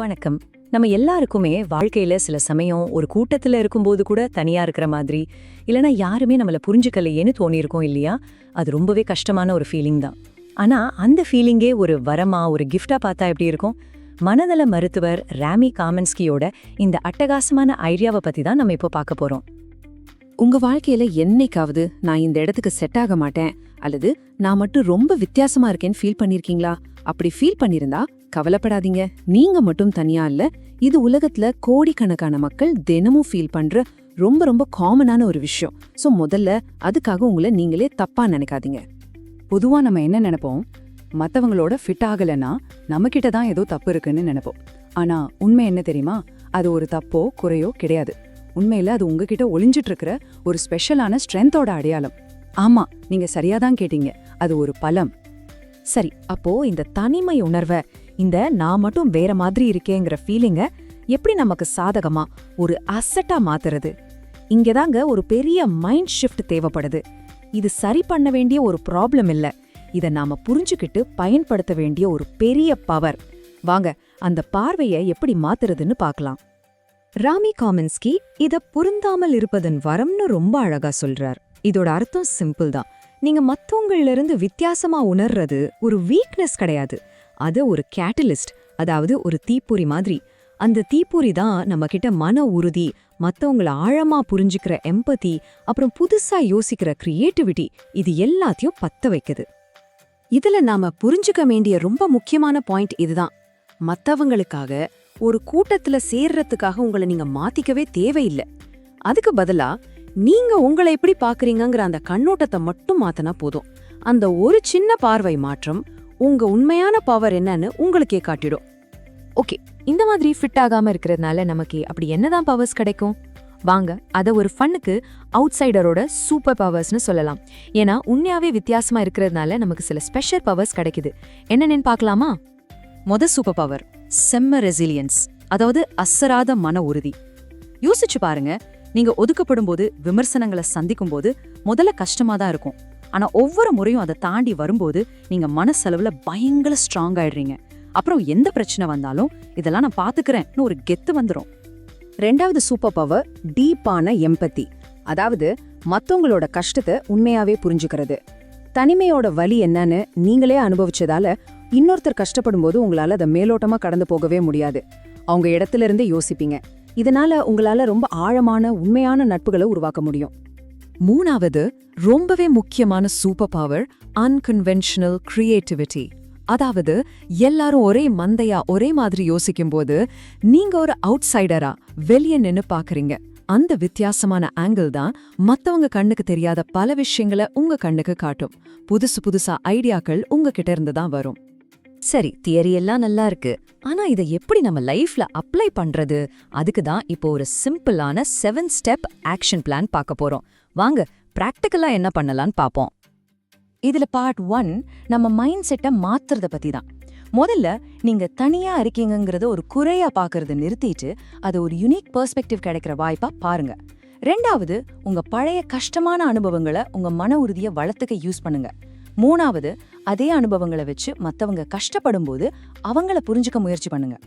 வணக்கம். நம்ம எல்லாருக்குமே வாழ்க்கையில சில சமயம் ஒரு கூட்டத்துல இருக்கும்போது கூட தனியா இருக்கிற மாதிரி இல்லனா யாருமே நம்மள புரிஞ்சுக்கலையேன்னு தோணியிருக்கோம் இல்லையா? அது ரொம்பவே கஷ்டமான ஒரு ஃபீலிங் தான். ஆனா அந்த ஃபீலிங்கே ஒரு வரமா ஒரு கிஃப்டா பார்த்தா எப்படி இருக்கும்? மனநல மருத்துவர் ராமி காமன்ஸ்கியோட இந்த அட்டகாசமான ஐடியாவை பத்தி தான் நம்ம இப்போ பார்க்க போறோம். உங்க வாழ்க்கையில என்னைக்காவது நான் இந்த இடத்துக்கு செட் ஆக மாட்டேன் அல்லது நான் மட்டும் ரொம்ப வித்தியாசமா இருக்கேன்னு ஃபீல் பண்ணிருக்கீங்களா? அப்படி ஃபீல் பண்ணிருந்தா கவலைப்படாதீங்க. நீங்க மட்டும் தனியா இல்ல இது உலகத்துல கோடிக்கணக்கான மக்கள் தினமும் ஃபீல் பண்ற ரொம்ப ரொம்ப காமனான ஒரு விஷயம். சோ முதல்ல அதுக்காக உங்களை நீங்களே தப்பா நினைக்காதீங்க. பொதுவா நம்ம என்ன நினைப்போம்? மத்தவங்களோட ஃபிட் ஆகலைன்னா நம்மக்கிட்ட தான் ஏதோ தப்பு இருக்குன்னு நினைப்போம். ஆனா உண்மை என்ன தெரியுமா? அது ஒரு தப்போ குறையோ கிடையாது. உண்மையில அது உங்ககிட்ட ஒளிஞ்சிட்டு இருக்கிற ஒரு ஸ்பெஷலான ஸ்ட்ரென்த்தோட அடையாளம். ஆமா நீங்க சரியா தான் கேட்டீங்க. அது ஒரு பலம். சரி அப்போ இந்த தனிமை உணர்வை இந்த நான் மட்டும் வேற மாதிரி இருக்கேங்கிற ஃபீலிங்க எப்படி நமக்கு சாதகமா ஒரு அசட்டா மாத்துறது? இங்கதாங்க ஒரு பெரிய மைண்ட் ஷிஃப்ட் தேவைப்படுது. இது சரி பண்ண வேண்டிய ஒரு ப்ராப்ளம் இல்ல. இத நாம புரிஞ்சுக்கிட்டு பயன்படுத்த வேண்டிய ஒரு பெரிய பவர் வாங்க அந்த பார்வையை எப்படி மாத்துறதுன்னு பார்க்கலாம். ராமி காமின்ஸ்கி இத பொருந்தாமல் இருப்பதன் வரம்னு ரொம்ப அழகா சொல்றார். இதோட அர்த்தம் சிம்பிள் தான். நீங்க மத்தவங்கள்ல இருந்து வித்தியாசமா உணர்றது ஒரு வீக்னஸ் கிடையாது. அது ஒரு கேட்டலிஸ்ட் அதாவது ஒரு தீப்பொறி மாதிரி. அந்த தீப்பொறி தான் நம்ம கிட்ட மன உறுதி மத்தவங்கள ஆழமா புரிஞ்சுக்கிற எம்பதி அப்புறம் புதுசா யோசிக்கிற கிரியேட்டிவிட்டி இது எல்லாத்தையும் பத்த வைக்குது. இதுல நாம புரிஞ்சுக்க வேண்டிய ரொம்ப முக்கியமான பாயிண்ட் இதுதான். மத்தவங்களுக்காக ஒரு கூட்டத்துல சேர்றதுக்காக உங்களை நீங்க மாத்திக்கவே தேவையில்லை. அதுக்கு பதிலா நீங்க உங்களை எப்படி பாக்குறீங்கங்கிற அந்த கண்ணோட்டத்தை மட்டும் மாத்தினா போதும். அந்த ஒரு சின்ன பார்வை மாற்றம் உங்க உண்மையான பவர் என்னன்னு உங்களுக்கே காட்டிடும். ஓகே இந்த மாதிரி ஃபிட் ஆகாம இருக்கிறதுனால நமக்கு அப்படி என்னதான் பவர்ஸ் கிடைக்கும்? வாங்க அதை ஒரு ஃபன்னுக்கு அவுட் சைடரோட சூப்பர் பவர்ஸ்னு சொல்லலாம். ஏன்னா உண்மையாவே வித்தியாசமா இருக்கிறதுனால நமக்கு சில ஸ்பெஷல் பவர்ஸ் கிடைக்குது. என்னென்னு பார்க்கலாமா? மொத சூப்பர் பவர் செம்ம ரெசிலியன்ஸ் அதாவது அசராத மன உறுதி. யோசிச்சு பாருங்க நீங்க ஒதுக்கப்படும் போது விமர்சனங்களை சந்திக்கும் போது முதல்ல கஷ்டமா தான் இருக்கும். ஆனால் ஒவ்வொரு முறையும் அதை தாண்டி வரும்போது நீங்கள் மனசளவில் பயங்கர ஸ்ட்ராங் ஆயிடுறீங்க. அப்புறம் எந்த பிரச்சனை வந்தாலும் இதெல்லாம் நான் பாத்துக்கிறேன்னு ஒரு கெத்து வந்துடும் ரெண்டாவது சூப்பர் பவர் டீப்பான எம்பத்தி அதாவது மற்றவங்களோட கஷ்டத்தை உண்மையாவே புரிஞ்சுக்கிறது. தனிமையோட வலி என்னன்னு நீங்களே அனுபவிச்சதால இன்னொருத்தர் கஷ்டப்படும் போது உங்களால் அதை மேலோட்டமாக கடந்து போகவே முடியாது. அவங்க இடத்துல இருந்தே யோசிப்பீங்க. இதனால உங்களால ரொம்ப ஆழமான உண்மையான நட்புகளை உருவாக்க முடியும். மூணாவது ரொம்பவே முக்கியமான சூப்பர் பவர் அன்கன்வென்ஷனல் கிரியேட்டிவிட்டி அதாவது எல்லாரும் ஒரே மந்தையா ஒரே மாதிரி யோசிக்கும்போது நீங்க ஒரு அவுட்சைடரா வெளியே நின்று பாக்குறீங்க. அந்த வித்தியாசமான ஆங்கிள் தான் மத்தவங்க கண்ணுக்கு தெரியாத பல விஷயங்களை உங்க கண்ணுக்கு காட்டும். புதுசு புதுசா ஐடியாக்கள் உங்ககிட்ட இருந்து தான் வரும். சரி தியரி எல்லாம் நல்லா இருக்கு. ஆனா இதை எப்படி நம்ம லைஃப்ல அப்ளை பண்றது? அதுக்கு தான் இப்போ ஒரு சிம்பிளான செவன் ஸ்டெப் ஆக்ஷன் பிளான் பார்க்க போறோம். வாங்க பிராக்டிக்கலா என்ன பண்ணலாம்னு பாப்போம் இதுல பார்ட் ஒன் நம்ம மைண்ட் செட்டை மாத்துறத பத்தி தான். முதல்ல நீங்க தனியா இருக்கீங்கிறத ஒரு குறையா பாக்குறத நிறுத்திட்டு அது ஒரு யுனிக் பெர்ஸ்பெக்டிவ் கிடைக்கிற வாய்ப்பா பாருங்க. ரெண்டாவது உங்க பழைய கஷ்டமான அனுபவங்களை உங்க மன உறுதியை வளர்த்துக்க யூஸ் பண்ணுங்க. மூணாவது அதே அனுபவங்களை வச்சு மற்றவங்க கஷ்டப்படும் போது அவங்கள புரிஞ்சுக்க முயற்சி பண்ணுங்க.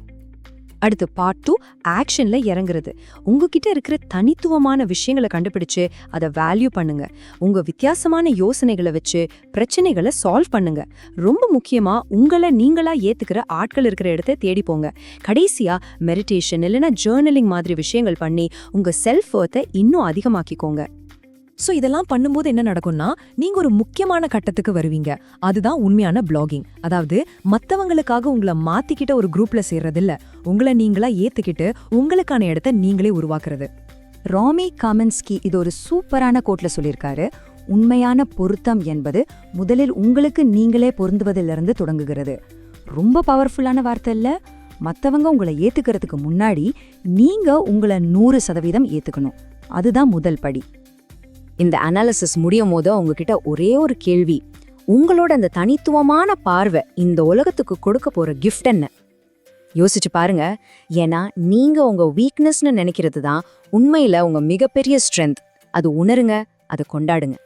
அடுத்து பார்ட் டூ ஆக்ஷன்ல இறங்குறது. உங்ககிட்ட இருக்கிற தனித்துவமான விஷயங்களை கண்டுபிடிச்சு அதை வேல்யூ பண்ணுங்க. உங்க வித்தியாசமான யோசனைகளை வச்சு பிரச்சனைகளை சால்வ் பண்ணுங்க. ரொம்ப முக்கியமா உங்களை நீங்களா ஏத்துக்கிற ஆட்கள் இருக்கிற இடத்த தேடி போங்க. கடைசியா மெடிடேஷன் இல்லைன்னா ஜேர்னலிங் மாதிரி விஷயங்கள் பண்ணி உங்க செல்ஃப் ஒர்த்தை இன்னும் அதிகமாக்கிக்கோங்க. சோ இதெல்லாம் பண்ணும்போது என்ன நடக்கும்னா நீங்க ஒரு முக்கியமான கட்டத்துக்கு வருவீங்க. அதுதான் உண்மையான பிளாகிங் அதாவது மத்தவங்களுக்காக உங்களை மாத்திக்கிட்ட ஒரு குரூப்ல சேர்றதில்ல. உங்களை நீங்களா ஏத்துக்கிட்டு உங்களுக்கான இடத்த நீங்களே உருவாக்குறது. ராமி காமன்ஸ்கி இது ஒரு சூப்பரான கோட்ல சொல்லியிருக்காரு. உண்மையான பொருத்தம் என்பது முதலில் உங்களுக்கு நீங்களே பொருந்துவதிலிருந்து தொடங்குகிறது. ரொம்ப பவர்ஃபுல்லான வார்த்தை இல்ல. மத்தவங்க உங்களை ஏத்துக்கிறதுக்கு முன்னாடி நீங்க உங்களை நூறு சதவீதம் ஏத்துக்கணும். அதுதான் முதல் படி. இந்த அனாலிசிஸ் முடியும் போது உங்ககிட்ட ஒரே ஒரு கேள்வி. உங்களோட அந்த தனித்துவமான பார்வை இந்த உலகத்துக்கு கொடுக்க போற கிஃப்ட் என்ன? யோசிச்சு பாருங்க. ஏன்னா நீங்க உங்க வீக்னஸ்னு நினைக்கிறது தான் உண்மையில உங்க மிகப்பெரிய ஸ்ட்ரென்த் அது உணருங்க அதை கொண்டாடுங்க.